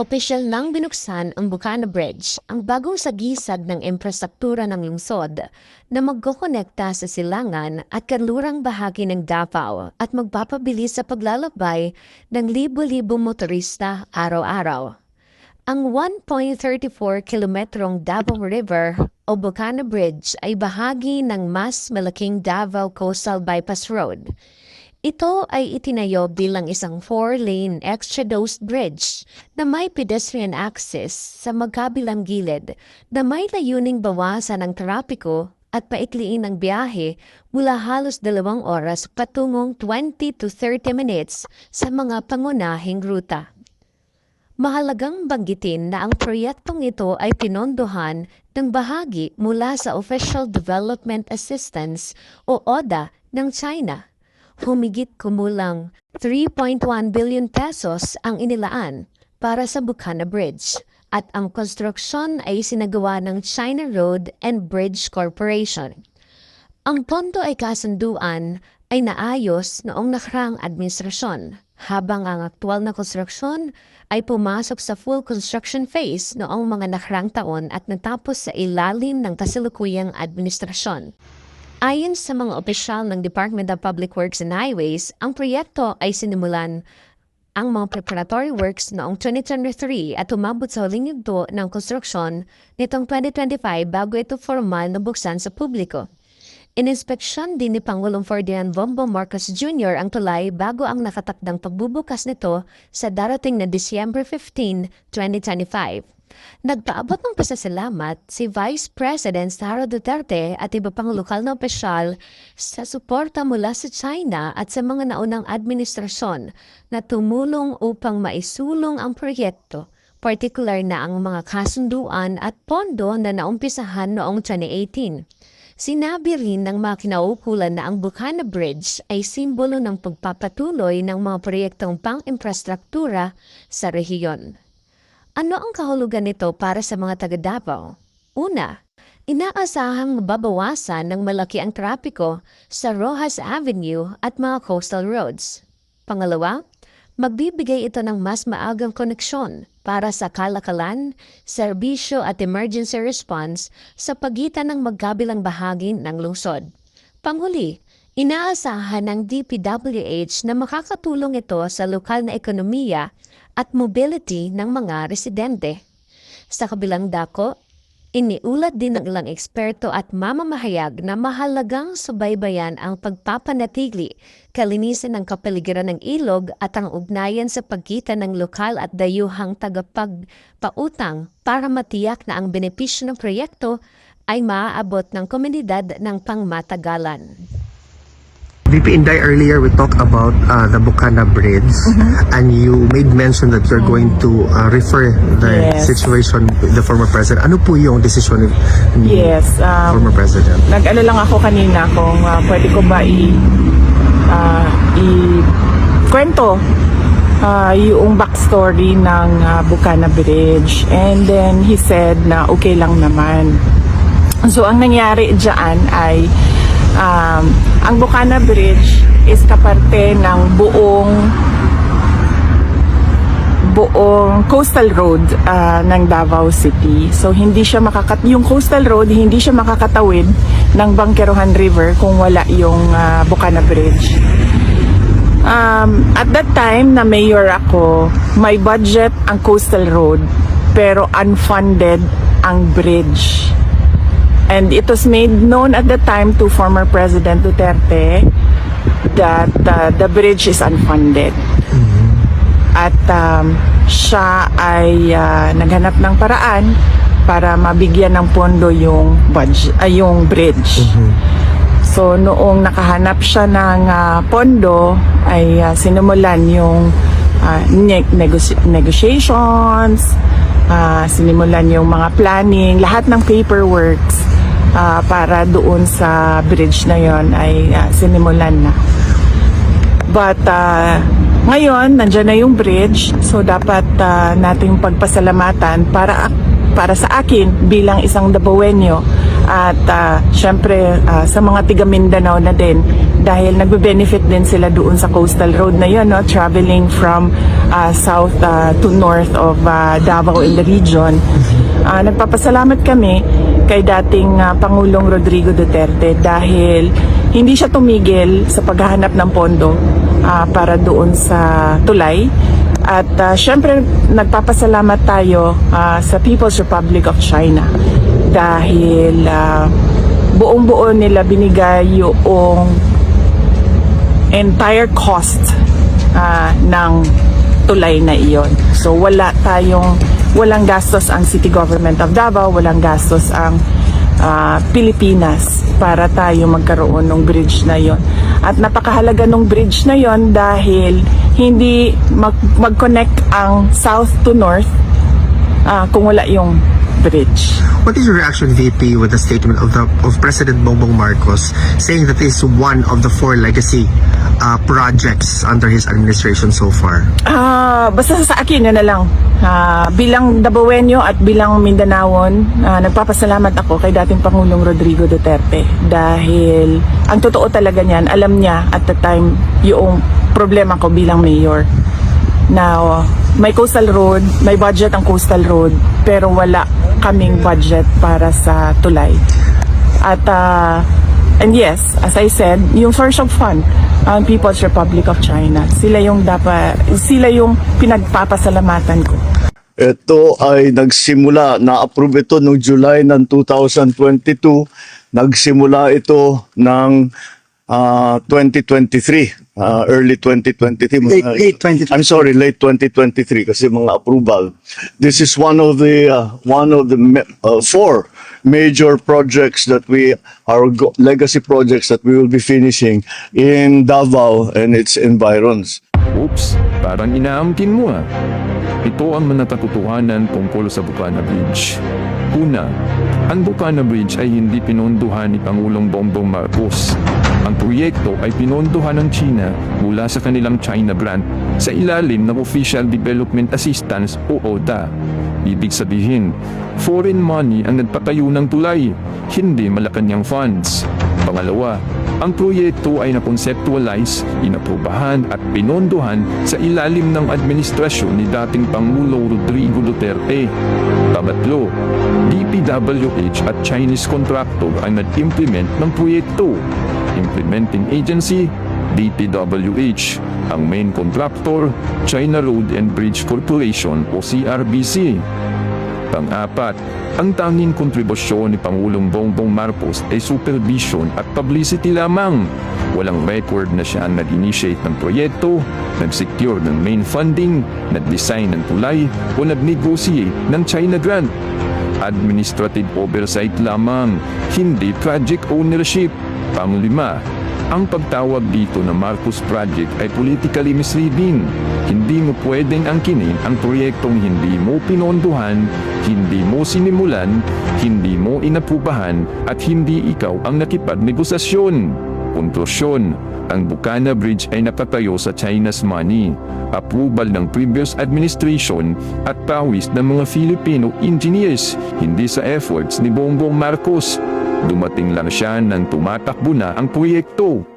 Opisyal nang binuksan ang Bukana Bridge, ang bagong sagisag ng infrastruktura ng lungsod na magkokonekta sa silangan at kanlurang bahagi ng Davao at magpapabilis sa paglalakbay ng libo-libo motorista araw-araw. Ang 1.34 kilometrong Davao River o Bukana Bridge ay bahagi ng mas malaking Davao Coastal Bypass Road. Ito ay itinayo bilang isang four-lane extra-dosed bridge na may pedestrian access sa magkabilang gilid na may layuning bawasan ang trapiko at paikliin ang biyahe mula halos dalawang oras patungong 20 to 30 minutes sa mga pangunahing ruta. Mahalagang banggitin na ang proyektong ito ay pinondohan ng bahagi mula sa Official Development Assistance o ODA ng China. Humigit kumulang 3.1 billion pesos ang inilaan para sa Bukana Bridge at ang konstruksyon ay sinagawa ng China Road and Bridge Corporation. Ang pondo ay kasunduan ay naayos noong nakaraang administrasyon, habang ang aktual na konstruksyon ay pumasok sa full construction phase noong mga nakaraang taon at natapos sa ilalim ng kasalukuyang administrasyon. Ayon sa mga opisyal ng Department of Public Works and Highways, ang proyekto ay sinimulan ang mga preparatory works noong 2023 at umabot sa huling yugto ng konstruksyon nitong 2025 bago ito formal na buksan sa publiko. Ininspeksyon din ni Pangulong Ferdinand Bongbong Marcos Jr. ang tulay bago ang nakatakdang pagbubukas nito sa darating na December 15, 2025. Nagpaabot ng pasasalamat si Vice President Sara Duterte at iba pang lokal na opisyal sa suporta mula sa China at sa mga naunang administrasyon na tumulong upang maisulong ang proyekto, partikular na ang mga kasunduan at pondo na naumpisahan noong 2018. Sinabi rin ng mga kinaukulan na ang Bukana Bridge ay simbolo ng pagpapatuloy ng mga proyektong pang-infrastruktura sa rehiyon. Ano ang kahulugan nito para sa mga taga Davao? Una, inaasahang mababawasan ng malaki ang trapiko sa Rojas Avenue at mga coastal roads. Pangalawa, magbibigay ito ng mas maagang koneksyon para sa kalakalan, serbisyo at emergency response sa pagitan ng magkabilang bahagi ng lungsod. Panghuli, inaasahan ng DPWH na makakatulong ito sa lokal na ekonomiya at mobility ng mga residente. Sa kabilang dako, iniulat din ng ilang eksperto at mamamahayag na mahalagang subaybayan ang pagpapanatili, kalinisan ng kapaligiran ng ilog at ang ugnayan sa pagkita ng lokal at dayuhang tagapagpautang para matiyak na ang benepisyo ng proyekto ay maaabot ng komunidad ng pangmatagalan. VP Inday, earlier we talked about uh, the Bukana Bridge Mm-hmm. and you made mention that you're going to uh, refer the Yes. situation with the former president. Ano po yung decision ni Yes, um, former president? nag-ano lang ako kanina kung ah, pwede ko ba i ah, i kwento ah, yung backstory ng ah, Bukana Bridge and then he said na okay lang naman. So ang nangyari diyan ay um, ang Bukana Bridge is kaparte ng buong buong coastal road ah, ng Davao City. So hindi siya makakat yung coastal road hindi siya makakatawid ng Bangkerohan River kung wala yung ah, Bukana Bridge. Um, at that time na mayor ako, may budget ang coastal road pero unfunded ang bridge. And it was made known at the time to former President Duterte that uh, the bridge is unfunded at um, siya ay ah, naghanap ng paraan para mabigyan ng pondo yung budget, ay yung bridge. So noong nakahanap siya ng ah, pondo ay ah, sinimulan yung ah, ne- negotiations, ah, sinimulan yung mga planning, lahat ng paperworks ah, para doon sa bridge na yon ay ah, sinimulan na. But uh, ngayon, nandyan na yung bridge. So dapat uh, nating pagpasalamatan para para sa akin bilang isang Dabawenyo At ah, syempre ah, sa mga tiga Mindanao na din dahil nagbe-benefit din sila doon sa coastal road na yun, no? traveling from ah, south ah, to north of ah, Davao in the region. Ah, nagpapasalamat kami kay dating ah, Pangulong Rodrigo Duterte dahil hindi siya tumigil sa paghahanap ng pondo ah, para doon sa tulay. At ah, syempre nagpapasalamat tayo ah, sa People's Republic of China dahil ah, buong-buo nila binigay yung entire cost ah, ng tulay na iyon. So wala tayong walang gastos ang City Government of Davao, walang gastos ang ah, Pilipinas para tayo magkaroon ng bridge na yon. At napakahalaga ng bridge na yon dahil hindi mag- mag-connect ang south to north ah, kung wala yung bridge. What is your reaction, VP, with the statement of the of President Bongbong Marcos saying that this is one of the four legacy uh, projects under his administration so far? Ah, basta sa akin yun na lang. Ah, bilang Dabawenyo at bilang Mindanaon, ah, nagpapasalamat ako kay dating Pangulong Rodrigo Duterte dahil ang totoo talaga niyan, alam niya at the time yung problema ko bilang mayor. Now, may coastal road, may budget ang coastal road, pero wala kaming budget para sa tulay. At ah, and yes, as I said, yung source of fund, ang People's Republic of China, sila yung dapat sila yung pinagpapasalamatan ko. Ito ay nagsimula, na-approve ito noong July ng 2022. Nagsimula ito ng ah, 2023, ah, early 2023. Late- Mga- late 2023. I'm sorry, late 2023 kasi mga approval. This is one of the uh, one of the uh, four major projects that we our legacy projects that we will be finishing in Davao and its environs. Oops, parang inaamkin mo ah. Ito ang mga katotohanan tungkol sa Bukana Bridge. Una, ang Bukana Bridge ay hindi pinondohan ni Pangulong Bongbong Marcos. Ang proyekto ay pinondohan ng China mula sa kanilang China grant sa ilalim ng Official Development Assistance o ODA. Ibig sabihin, foreign money ang nagpatayo ng tulay, hindi Malacanang funds. Pangalawa, ang proyekto ay na-conceptualize, inaprubahan at pinondohan sa ilalim ng administrasyon ni dating Pangulo Rodrigo Duterte. Pangatlo, DPWH at Chinese contractor ang nag-implement ng proyekto. Implementing agency, DPWH. Ang main contractor, China Road and Bridge Corporation o CRBC. Pang-apat, ang tanging kontribusyon ni Pangulong Bongbong Marcos ay supervision at publicity lamang. Walang record na siya ang nag-initiate ng proyekto, nag-secure ng main funding, nag-design ng tulay o nag-negotiate ng China grant. Administrative oversight lamang, hindi project ownership. Panglima, ang pagtawag dito na Marcos Project ay politically misleading. Hindi mo pwedeng angkinin ang proyektong hindi mo pinondohan, hindi mo sinimulan, hindi mo inaprubahan at hindi ikaw ang nakipagnegosasyon. Konklusyon, ang Bukana Bridge ay napatayo sa China's money, approval ng previous administration at pawis ng mga Filipino engineers, hindi sa efforts ni Bongbong Marcos. Dumating lang siya nang tumatakbo na ang proyekto.